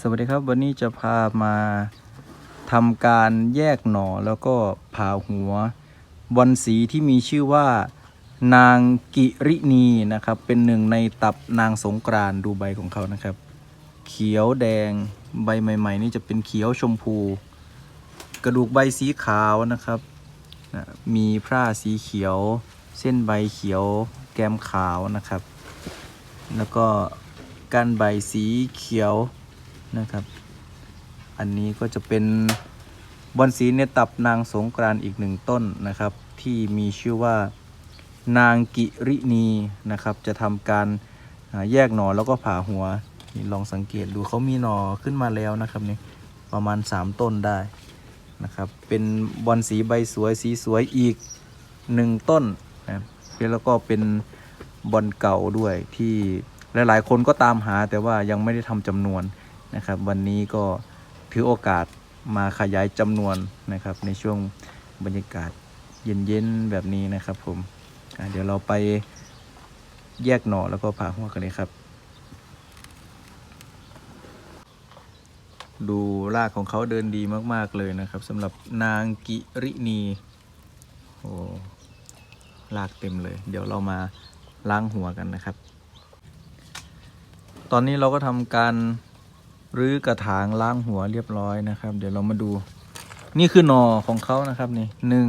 สวัสดีครับวันนี้จะพามาทำการแยกหน่อแล้วก็ผ่าหัวบอนสีที่มีชื่อว่า นางกิรินีนะครับ เป็นหนึ่งในตับนางสงกรานดูใบของเขานะครับ เขียวแดงใบใหม่ ๆ นี่จะเป็นเขียวชมพู กระดูกใบสีขาวนะครับ มีพร่าสีเขียว เส้นใบเขียวแกมขาวนะครับ แล้วก็ก้านใบสีเขียว นะครับ อันนี้ก็จะเป็นบอนสีในตับนางสงกรานอีกหนึ่งต้นนะครับ ที่มีชื่อว่านางกิรินีนะครับ จะทำการแยกหน่อแล้วก็ผ่าหัวนี่ลองสังเกตดูเขามีหน่อขึ้นมาแล้วนะครับนี่ประมาณ 3 ต้นได้นะครับ เป็นบอนสีใบสวยสีสวยอีกหนึ่งต้นนะแล้วก็เป็นบอนเก่าด้วยที่หลาย ๆ คนก็ตามหาแต่ว่ายังไม่ได้ทำจำนวน นะครับ วันนี้ก็ถือโอกาสมาขยายจำนวนนะครับ ในช่วงบรรยากาศเย็นๆแบบนี้นะครับผมเดี๋ยวเราไปแยกหน่อแล้วก็ผ่าหัวกันเลยครับ ดูรากของเขาเดินดีมากๆเลยนะครับสำหรับนางกิรินีโอ้รากเต็มเลย เดี๋ยวเรามาล้างหัวกันนะครับ ตอนนี้เราก็ทำการ รื้อกระถางล้างหัวเรียบร้อยนะครับ เดี๋ยวเรามาดู นี่คือหน่อของเขานะครับนี่หนึ่ง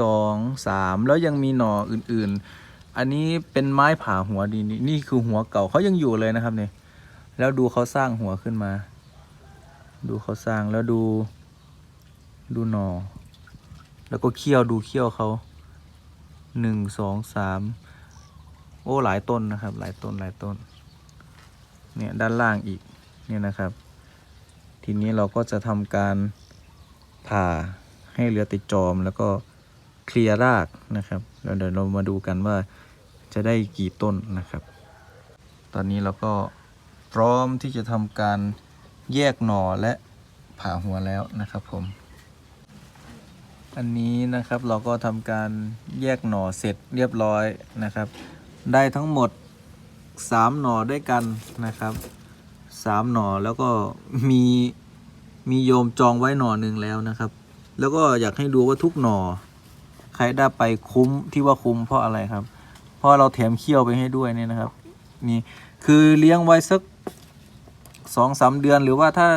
สองสามแล้วยังมีหน่ออื่นๆ อันนี้เป็นไม้ผ่าหัวดีนี่นี่คือหัวเก่าเขายังอยู่เลยนะครับนี่แล้วดูเขาสร้างหัวขึ้นมา ดูเขาสร้างแล้วดู ดูหน่อ แล้วก็เขี้ยวดูเขี้ยวเขาหนึ่งสองสามโอ้หลายต้นนะครับ หลายต้นหลายต้น เนี่ยด้านล่างอีก เนี่ยนะครับ ทีนี้เราก็จะทำการผ่าให้เหลือติดจอมแล้วก็เคลียร์รากนะครับแล้วเดี๋ยวเรามาดูกันว่าจะได้กี่ต้นนะครับ ตอนนี้เราก็พร้อมที่จะทำการแยกหน่อและผ่าหัวแล้วนะครับผม อันนี้นะครับเราก็ทำการแยกหน่อเสร็จเรียบร้อยนะครับ ได้ทั้งหมด 3 หน่อด้วยกันนะครับ 3หน่อแล้วก็มีมีโยมจองไว้หน่อหนึ่งแล้วนะครับ แล้วก็อยากให้ดูว่าทุกหน่อ ใครได้ไปคุ้มที่ว่าคุ้มเพราะอะไรครับ เพราะเราแถมเคี่ยวไปให้ด้วยเนี่ยนะครับ นี่คือเลี้ยงไว้สักสองสามเดือนหรือว่าถ้า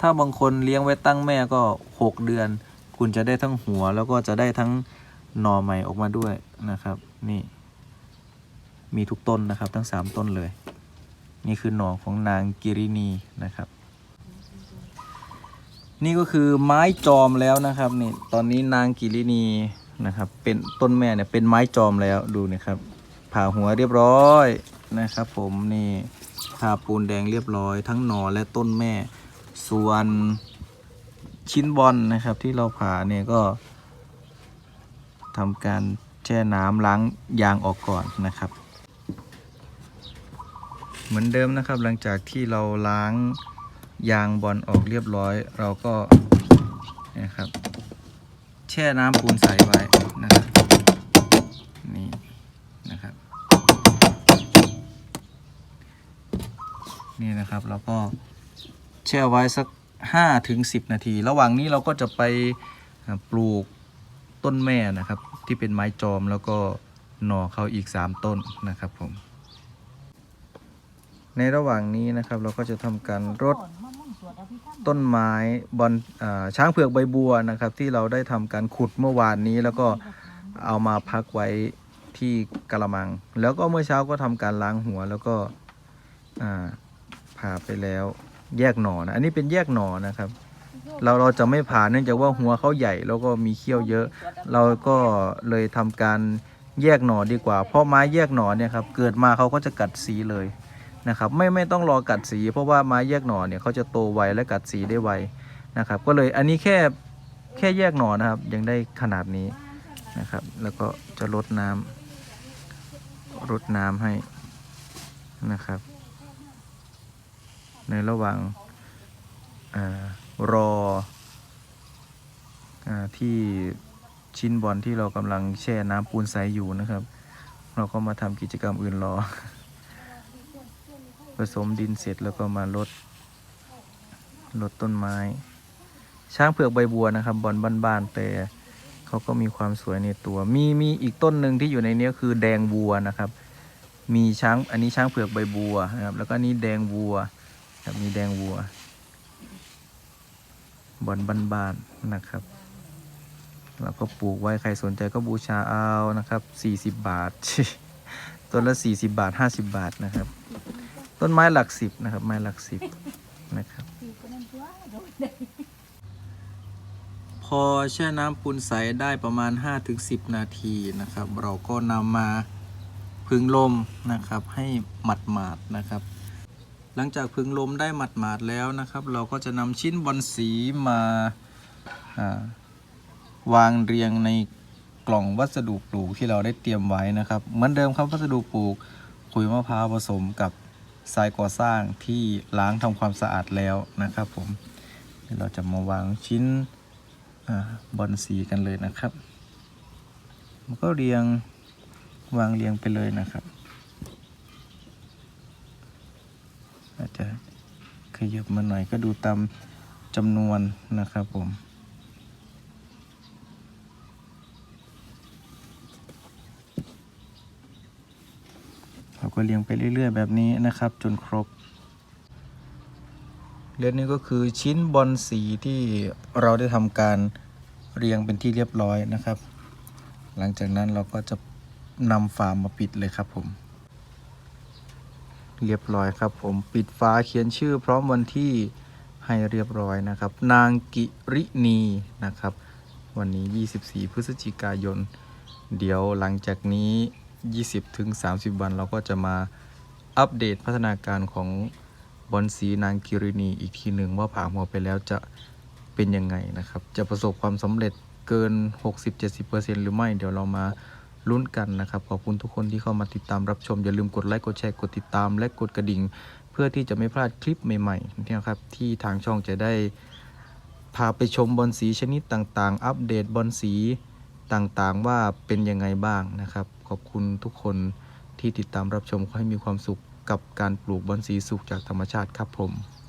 ถ้าบางคนเลี้ยงไว้ตั้งแม่ก็หกเดือน คุณจะได้ทั้งหัว แล้วก็จะได้ทั้งหน่อใหม่ออกมาด้วยนะครับ นี่ มีทุกต้นนะครับ ทั้งสามต้นเลย นี่คือหน่อของนางกิรินีนะครับ นี่ก็คือไม้จอมแล้วนะครับนี่ตอนนี้นางกิรินีนะครับ เป็นต้นแม่เนี่ยเป็นไม้จอมแล้วดูนะครับ ผ่าหัวเรียบร้อยนะครับ ผมนี่ทาปูนแดงเรียบร้อย ทั้งหนอและต้นแม่ ส่วนชิ้นบอลนะครับ ที่เราผ่าเนี่ยก็ทำการแช่น้ำล้างยางออกก่อนนะครับ เหมือนเดิมนะครับ หลังจากที่เราล้างยางบอลออกเรียบร้อย เราก็นะครับ แช่น้ำปูนใสไว้นะครับนี่นะครับ นี่นะครับเราก็แช่ไว้สัก5ถึง10 นาที ระหว่างนี้เราก็จะไปปลูกต้นแม่นะครับ ที่เป็นไม้จอมแล้วก็หน่อเขาอีก 3 ต้นนะครับผม ในระหว่างนี้นะครับเราก็จะทำการรดต้นไม้บอนช้างเผือกใบบัวนะครับ ที่เราได้ทำการขุดเมื่อวานนี้แล้วก็เอามาพักไว้ที่กระมัง แล้วก็เมื่อเช้าก็ทำการล้างหัวแล้วก็อ่าผ่าไปแล้วแยกหน่อนะอันนี้เป็นแยกหน่อนะครับ เราเราจะไม่ผ่าเนื่องจากว่าหัวเขาใหญ่แล้วก็มีเขี้ยวเยอะ เราก็เลยทำการแยกหน่อดีกว่า เพราะไม้แยกหน่อเนี่ยครับเกิดมาเขาก็จะกัดสีเลย นะครับไม่ไม่ต้องรอกัดสี เพราะว่าไม้แยกหน่อเนี่ยเขาจะโตไวและกัดสีได้ไวนะครับ ก็เลยอันนี้แค่แค่แยกหน่อนะครับ ยังได้ขนาดนี้นะครับ แล้วก็จะลดน้ำรดน้ำให้นะครับ ในระหว่างอรออที่ชิ้นบอลที่เรากำลังแช่น้ำปูนใสอยู่นะครับ เราก็มาทำกิจกรรมอื่นรอ สมดินเสร็จแล้วก็มาลดลดต้นไม้ ช้างเผือกใบบัวนะครับ บอลบ้านๆแต่เขาก็มีความสวยในตัว มีมีอีกต้นหนึ่งที่อยู่ในนี้คือแดงวัวนะครับ มีช้างอันนี้ช้างเผือกใบบัวนะครับ แล้วก็นี่แดงวัวครับมีแดงวัว บอลบ้านๆนะครับเราก็ปลูกไว้ใครสนใจก็บูชาเอานะครับสี่สิบบาท ต้นละสี่สิบาทห้าสิบาทนะครับ ต้นไม้หลักสิบนะครับ ไม้หลักสิบนะครับ พอแช่น้ำปูนใสได้ประมาณ 5-10 นาทีนะครับ เราก็นำมาพึ่งลมนะครับ ให้หมัดหมาดนะครับ หลังจากพึ่งลมได้หมัดหมาดแล้วนะครับ เราก็จะนำชิ้นบอลสีมาอ่าวางเรียงในกล่องวัสดุปลูกที่เราได้เตรียมไว้นะครับ เหมือนเดิมครับวัสดุปลูกขุยมะพร้าวผสมกับ ทรายก่อสร้างที่ล้างทำความสะอาดแล้วนะครับผมเราจะมาวางชิ้นอบอลสีกันเลยนะครับมันก็เรียงวางเรียงไปเลยนะครับอาจจะขยับมาหน่อยก็ดูตามจำนวนนะครับผม เรา ก็เรียงไปเรื่อยๆ แบบนี้นะครับ จนครบเรียนนี้ก็คือชิ้นบอลสีที่เราได้ทำการเรียงเป็นที่เรียบร้อยนะครับ หลังจากนั้นเราก็จะนำฝามาปิดเลยครับผม เรียบร้อยครับผมปิดฝาเขียนชื่อพร้อมวันที่ให้เรียบร้อยนะครับ นางกิรินีนะครับ วันนี้ 24 พฤศจิกายน เดี๋ยวหลังจากนี้ 20ถึง30 วันเราก็จะมาอัปเดตพัฒนาการของบอลสีนางกิรินีอีกทีหนึ่งว่าผ่าหัวไปแล้วจะเป็นยังไงนะครับ จะประสบความสำเร็จเกิน 60-70%หรือไม่เดี๋ยวเรามาลุ้นกันนะครับ ขอบคุณทุกคนที่เข้ามาติดตามรับชม อย่าลืมกดไลค์กดแชร์กดติดตาม และกดกระดิ่ง เพื่อที่จะไม่พลาดคลิปใหม่ๆนะครับที่ทางช่องจะได้พาไปชมบอลสีชนิดต่างๆ อัปเดตบอลสีต่างๆว่าเป็นยังไงบ้างนะครับ ขอบคุณทุกคนที่ติดตามรับชมขอให้มีความสุขกับการปลูกบอลสีสุกจากธรรมชาติครับผม